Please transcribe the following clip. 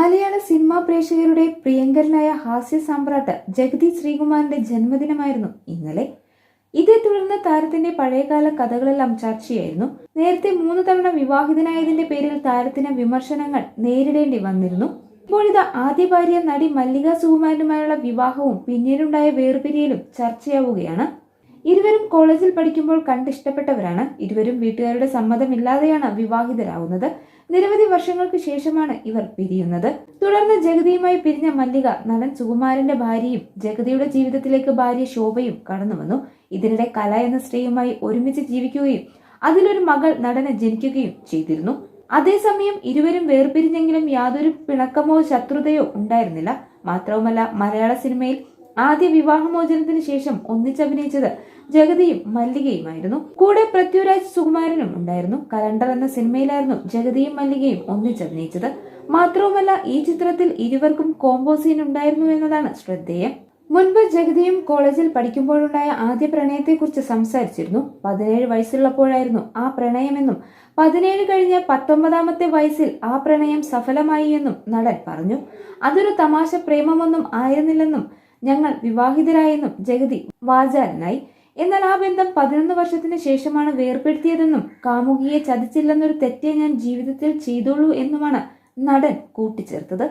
മലയാള cinema പ്രേക്ഷകരുടെ പ്രിയങ്കരനായ ഹാസ്യ സാമ്രാട്ട് ജഗതി ശ്രീകുമാറിന്റെ ജന്മദിനമായിരുന്നു ഇന്നലെ. ഇതേ തുടർന്ന് താരത്തിന്റെ പഴയകാല കഥകളെല്ലാം ചർച്ചയായിരുന്നു. നേരത്തെ മൂന്ന് തവണ വിവാഹിതനായതിന്റെ പേരിൽ താരത്തിന് വിമർശനങ്ങൾ നേരിടേണ്ടി വന്നിരുന്നു. ഇപ്പോഴിത് ആദ്യ ഭാര്യ നടി മല്ലിക സുകുമാരനുമായുള്ള വിവാഹവും പിന്നീടുണ്ടായ വേർപിരിയലും ചർച്ചയാവുകയാണ്. ഇരുവരും കോളേജിൽ പഠിക്കുമ്പോൾ കണ്ടിഷ്ടപ്പെട്ടവരാണ് ഇരുവരും വീട്ടുകാരുടെ സമ്മതമില്ലാതെയാണ് വിവാഹിതരാകുന്നത് നിരവധി വർഷങ്ങൾക്ക് ശേഷമാണ് ഇവർ പിരിയുന്നത്. തുടർന്ന് ജഗതിയുമായി പിരിഞ്ഞ മല്ലിക നടൻ സുകുമാരന്റെ ഭാര്യയും ജഗതിയുടെ ജീവിതത്തിലേക്ക് ഭാര്യ ശോഭയും കടന്നു വന്നു. ഇതിനിടെ കല എന്ന സ്ത്രീയുമായി ഒരുമിച്ച് ജീവിക്കുകയും അതിലൊരു മകൾ നടന് ജനിക്കുകയും ചെയ്തിരുന്നു. അതേസമയം ഇരുവരും വേർപിരിഞ്ഞെങ്കിലും യാതൊരു പിണക്കമോ ശത്രുതയോ ഉണ്ടായിരുന്നില്ല. മാത്രവുമല്ല മലയാള സിനിമയിൽ ആദ്യ വിവാഹമോചനത്തിന് ശേഷം ഒന്നിച്ചഭിനയിച്ചത് ജഗതിയും മല്ലികയുമായിരുന്നു. കൂടെ പൃഥ്വിരാജ് സുകുമാരനും ഉണ്ടായിരുന്നു. കലണ്ടർ എന്ന സിനിമയിലായിരുന്നു ജഗതിയും മല്ലികയും ഒന്നിച്ചഭിനയിച്ചത്. മാത്രവുമല്ല ഈ ചിത്രത്തിൽ ഇരുവർക്കും കോംബോ സീൻ ഉണ്ടായിരുന്നു എന്നതാണ് ശ്രദ്ധേയം. മുൻപ് ജഗതിയും കോളേജിൽ പഠിക്കുമ്പോഴുണ്ടായ ആദ്യ പ്രണയത്തെക്കുറിച്ച് സംസാരിച്ചിരുന്നു. പതിനേഴ് വയസ്സുള്ളപ്പോഴായിരുന്നു ആ പ്രണയമെന്നും പതിനേഴ് കഴിഞ്ഞ് പത്തൊമ്പതാമത്തെ വയസ്സിൽ ആ പ്രണയം സഫലമായി എന്നും നടൻ പറഞ്ഞു. അതൊരു തമാശ പ്രേമമൊന്നും ആയിരുന്നില്ലെന്നും ഞങ്ങൾ വിവാഹിതരായെന്നും ജഗതി വാചാലനായി. എന്നാൽ ആ ബന്ധം പതിനൊന്ന് വർഷത്തിന് ശേഷമാണ് വേർപ്പെടുത്തിയതെന്നും കാമുകിയെ ചതിച്ചില്ലെന്നൊരു തെറ്റേ ഞാൻ ജീവിതത്തിൽ ചെയ്തുള്ളൂ എന്നുമാണ് നടൻ കൂട്ടിച്ചേർത്തത്.